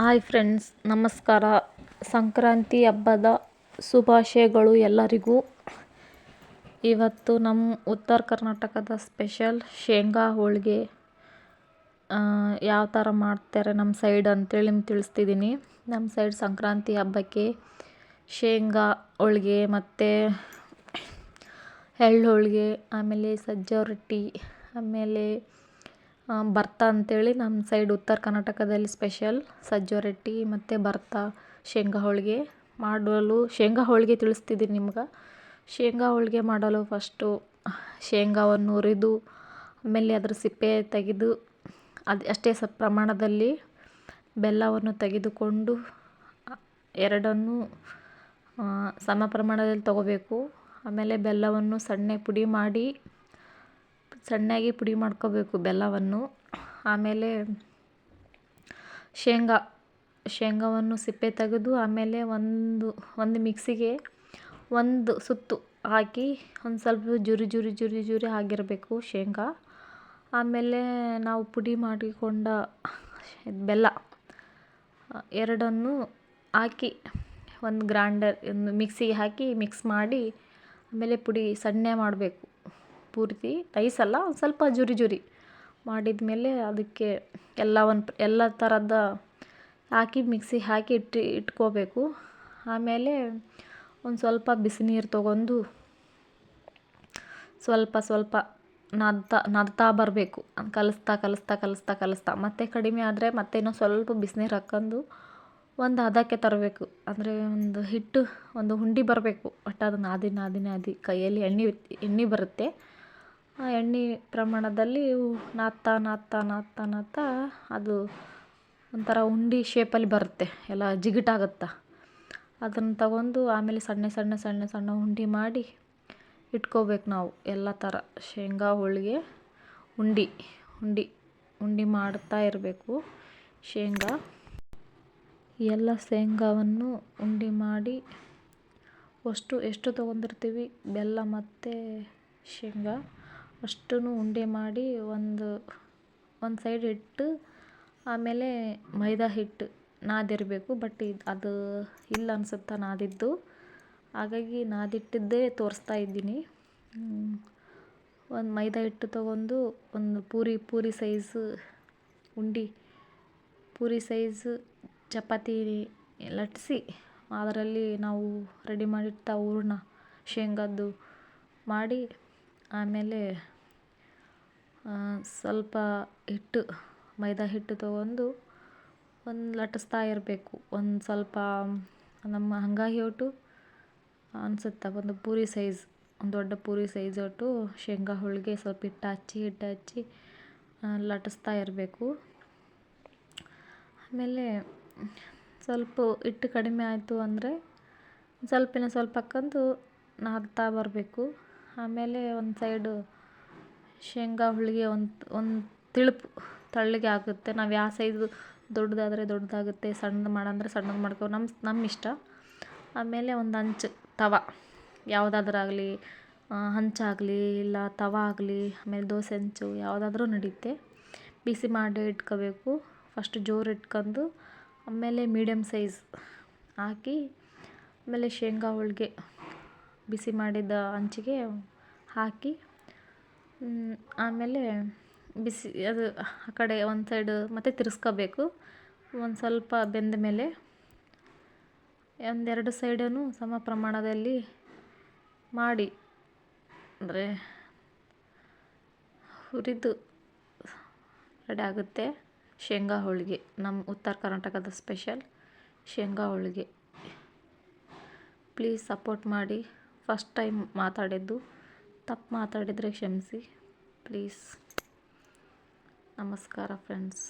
Hi friends, ನಮಸ್ಕಾರ. ಸಂಕ್ರಾಂತಿ ಹಬ್ಬದ ಶುಭಾಶಯಗಳು ಎಲ್ಲರಿಗೂ. ಇವತ್ತು ನಮ್ಮ ಉತ್ತರ ಕರ್ನಾಟಕದ ಸ್ಪೆಷಲ್ ಶೇಂಗಾ ಹೋಳಿಗೆ ಯಾವ ಥರ ಮಾಡ್ತಾರೆ ನಮ್ಮ ಸೈಡ್ ಅಂತೇಳಿ ನಿಮ್ಗೆ ತಿಳಿಸ್ತಿದ್ದೀನಿ. ನಮ್ಮ ಸೈಡ್ ಸಂಕ್ರಾಂತಿ ಹಬ್ಬಕ್ಕೆ ಶೇಂಗಾ ಹೋಳಿಗೆ ಮತ್ತು ಎಳ್ಳು ಹೋಳಿಗೆ, ಆಮೇಲೆ ಸಜ್ಜೆ ರೊಟ್ಟಿ, ಆಮೇಲೆ ಭರ್ತಾ ಅಂತೇಳಿ ನಮ್ಮ ಸೈಡ್ ಉತ್ತರ ಕರ್ನಾಟಕದಲ್ಲಿ ಸ್ಪೆಷಲ್ ಸಜ್ಜೆ ರೊಟ್ಟಿ ಮತ್ತು ಭರ್ತಾ ಶೇಂಗಾ ಹೋಳಿಗೆ ಮಾಡಲು, ಶೇಂಗಾ ಹೋಳಿಗೆ ತಿಳಿಸ್ತಿದ್ದೀನಿ ನಿಮ್ಗೆ. ಶೇಂಗಾ ಹೋಳಿಗೆ ಮಾಡಲು ಫಸ್ಟು ಶೇಂಗಾವನ್ನು ಹುರಿದು, ಆಮೇಲೆ ಅದರ ಸಿಪ್ಪೆ ತೆಗೆದು, ಅದು ಅಷ್ಟೇ ಸ ಪ್ರಮಾಣದಲ್ಲಿ ಬೆಲ್ಲವನ್ನು ತೆಗೆದುಕೊಂಡು ಎರಡನ್ನೂ ಸಮ ಪ್ರಮಾಣದಲ್ಲಿ ತಗೋಬೇಕು. ಆಮೇಲೆ ಬೆಲ್ಲವನ್ನು ಸಣ್ಣ ಪುಡಿ ಮಾಡಿ ಸಣ್ಣಗೆ ಪುಡಿ ಮಾಡ್ಕೋಬೇಕು ಬೆಲ್ಲವನ್ನು. ಆಮೇಲೆ ಶೇಂಗಾ, ಶೇಂಗಾವನ್ನು ಸಿಪ್ಪೆ ತೆಗೆದು ಆಮೇಲೆ ಒಂದು ಒಂದು ಮಿಕ್ಸಿಗೆ ಒಂದು ಸುತ್ತು ಹಾಕಿ ಒಂದು ಸ್ವಲ್ಪ ಜುರಿ ಜುರಿ ಜುರಿ ಜುರಿ ಆಗಿರಬೇಕು ಶೇಂಗಾ. ಆಮೇಲೆ ನಾವು ಪುಡಿ ಮಾಡಿಕೊಂಡ ಬೆಲ್ಲ, ಎರಡನ್ನು ಹಾಕಿ ಒಂದು ಗ್ರೈಂಡರ್, ಒಂದು ಮಿಕ್ಸಿಗೆ ಹಾಕಿ ಮಿಕ್ಸ್ ಮಾಡಿ ಆಮೇಲೆ ಪುಡಿ ಸಣ್ಣ ಮಾಡಬೇಕು. ಪೂರ್ತಿ ನೈಸಲ್ಲ ಒಂದು ಸ್ವಲ್ಪ ಜುರಿ ಜುರಿ ಮಾಡಿದ ಮೇಲೆ ಅದಕ್ಕೆ ಎಲ್ಲ ಒಂದು ಎಲ್ಲ ಥರದ ಹಾಕಿ ಮಿಕ್ಸಿ ಹಾಕಿ ಇಟ್ಟು, ಇಟ್ಕೋಬೇಕು. ಆಮೇಲೆ ಒಂದು ಸ್ವಲ್ಪ ಬಿಸಿನೀರು ತೊಗೊಂಡು ಸ್ವಲ್ಪ ಸ್ವಲ್ಪ ನದ್ತಾ ನದ್ತಾ ಬರಬೇಕು. ಕಲಿಸ್ತಾ ಕಲಿಸ್ತಾ ಕಲಿಸ್ತಾ ಕಲಿಸ್ತಾ. ಮತ್ತೆ ಕಡಿಮೆ ಆದರೆ ಮತ್ತೆ ಇನ್ನೂ ಸ್ವಲ್ಪ ಬಿಸಿನೀರು ಹಾಕ್ಕೊಂಡು ಒಂದು ಹದಕ್ಕೆ ತರಬೇಕು. ಅಂದರೆ ಒಂದು ಹಿಟ್ಟು, ಒಂದು ಹುಂಡಿ ಬರಬೇಕು. ಒಟ್ಟು ಅದು ನಾದಿ ನಾದಿ ನಾದಿ ಕೈಯಲ್ಲಿ ಎಣ್ಣೆ ಎಣ್ಣೆ ಬರುತ್ತೆ. ಆ ಎಣ್ಣೆ ಪ್ರಮಾಣದಲ್ಲಿ ನಾದ್ತಾ ನಾದ್ತಾ ನಾದ್ತಾ ನಾದ್ತಾ ಅದು ಒಂಥರ ಉಂಡೆ ಶೇಪಲ್ಲಿ ಬರುತ್ತೆ, ಎಲ್ಲ ಜಿಗುಟಾಗುತ್ತೆ. ಅದನ್ನು ತಗೊಂಡು ಆಮೇಲೆ ಸಣ್ಣ ಸಣ್ಣ ಸಣ್ಣ ಸಣ್ಣ ಉಂಡೆ ಮಾಡಿ ಇಟ್ಕೋಬೇಕು ನಾವು ಎಲ್ಲ ಥರ. ಶೇಂಗಾ, ಹೋಳಿಗೆ, ಉಂಡೆ ಉಂಡೆ ಉಂಡೆ ಮಾಡ್ತಾ ಇರಬೇಕು ಶೇಂಗಾ. ಎಲ್ಲ ಶೇಂಗಾವನ್ನು ಉಂಡೆ ಮಾಡಿ ಅಷ್ಟು, ಎಷ್ಟು ತೊಗೊಂಡಿರ್ತೀವಿ? ಬೆಲ್ಲ ಮತ್ತು ಶೇಂಗಾ. ಅಷ್ಟನ್ನು ಉಂಡೆ ಮಾಡಿ ಒಂದು ಒಂದು ಸೈಡ್ ಇಟ್ಟು ಆಮೇಲೆ ಮೈದಾ ಹಿಟ್ಟು ನಾದಿರಬೇಕು ಬಟ್ ಇದು ಅದು ಇಲ್ಲ ಅನ್ಸುತ್ತೆ ನಾದಿದ್ದು. ಹಾಗಾಗಿ ನಾದಿಟ್ಟಿದ್ದೇ ತೋರಿಸ್ತಾ ಇದ್ದೀನಿ. ಒಂದು ಮೈದಾ ಹಿಟ್ಟು ತೊಗೊಂಡು ಒಂದು ಪೂರಿ ಪೂರಿ ಸೈಜ್ ಉಂಡೆ, ಪೂರಿ ಸೈಜ್ ಚಪಾತಿ ಲಟ್ಟಿಸಿ ಅದರಲ್ಲಿ ನಾವು ರೆಡಿ ಮಾಡಿಟ್ಟ ಹೂರ್ಣ, ಶೇಂಗಾದ್ದು ಮಾಡಿ ಆಮೇಲೆ ಸ್ವಲ್ಪ ಹಿಟ್ಟು, ಮೈದಾ ಹಿಟ್ಟು ತೊಗೊಂಡು ಒಂದು ಲಟ್ಟಿಸ್ತಾ ಇರಬೇಕು. ಒಂದು ಸ್ವಲ್ಪ ನಮ್ಮ ಹಂಗಾಗಿ ಒಟ್ಟು ಅನ್ಸುತ್ತೆ, ಒಂದು ಪೂರಿ ಸೈಜ್, ಒಂದು ದೊಡ್ಡ ಪೂರಿ ಸೈಜ್ ಒಟ್ಟು ಶೇಂಗಾ ಹೋಳಿಗೆ ಸ್ವಲ್ಪ ಹಿಟ್ಟು ಹಚ್ಚಿ ಹಿಟ್ಟು ಹಚ್ಚಿ ಲಟ್ಟಿಸ್ತಾ ಇರಬೇಕು. ಆಮೇಲೆ ಸ್ವಲ್ಪ ಹಿಟ್ಟು ಕಡಿಮೆ ಆಯಿತು ಅಂದರೆ, ಸ್ವಲ್ಪ ಇನ್ನೂ ಸ್ವಲ್ಪ ಹಾಕ್ಕೊಂಡು ನಾದ್ತಾ ಬರಬೇಕು. ಆಮೇಲೆ ಒಂದು ಸೈಡು ಶೇಂಗಾ ಹೋಳಿಗೆ ಒಂದು ಒಂದು ತಿಳುಪು ತೆಳ್ಳಗೆ ಆಗುತ್ತೆ ನಾವು ಯಾವ ಸೈಜು ದೊಡ್ಡದಾದರೆ ದೊಡ್ಡದಾಗುತ್ತೆ, ಸಣ್ಣದು ಮಾಡಂದ್ರೆ ಸಣ್ಣದು ಮಾಡ್ಕೊ ನಮ್ಮ ನಮ್ಮ ಇಷ್ಟ. ಆಮೇಲೆ ಒಂದು ಹಂಚು ತವ. ಯಾವುದಾದ್ರಾಗಲಿ ಹಂಚಾಗಲಿ ಇಲ್ಲ ತವ ಆಗಲಿ, ಆಮೇಲೆ ದೋಸೆ ಹಂಚು ಯಾವುದಾದ್ರೂ ನಡೆಯುತ್ತೆ ಬಿಸಿ ಮಾಡಿ ಇಟ್ಕೋಬೇಕು. ಫಸ್ಟ್ ಜೋರು ಇಟ್ಕೊಂಡು ಆಮೇಲೆ ಮೀಡಿಯಮ್ ಸೈಜ್ ಹಾಕಿ ಆಮೇಲೆ ಶೇಂಗಾ ಹೋಳಿಗೆ ಬಿಸಿ ಮಾಡಿದ ಹಂಚಿಗೆ ಹಾಕಿ ಆಮೇಲೆ ಬಿಸಿ ಅದು ಆ ಕಡೆ ಒಂದು ಸೈಡು ಮತ್ತೆ ತಿರ್ಸ್ಕೋಬೇಕು. ಒಂದು ಸ್ವಲ್ಪ ಬೆಂದ ಮೇಲೆ ಒಂದೆರಡು ಸೈಡನ್ನು ಸಮ ಪ್ರಮಾಣದಲ್ಲಿ ಮಾಡಿ, ಅಂದರೆ ಹುರಿದು ರೆಡಿ ಆಗುತ್ತೆ. ಶೇಂಗಾ ಹೋಳಿಗೆ ನಮ್ಮ ಉತ್ತರ ಕರ್ನಾಟಕದ ಸ್ಪೆಷಲ್ ಶೇಂಗಾ ಹೋಳಿಗೆ. ಪ್ಲೀಸ್ ಸಪೋರ್ಟ್ ಮಾಡಿ. ಫಸ್ಟ್ ಟೈಮ್ ಮಾತಾಡಿದ್ದು ತಪ್ಪು ಮಾತಾಡಿದರೆ ಕ್ಷಮಿಸಿ ಪ್ಲೀಸ್ ನಮಸ್ಕಾರ ಫ್ರೆಂಡ್ಸ್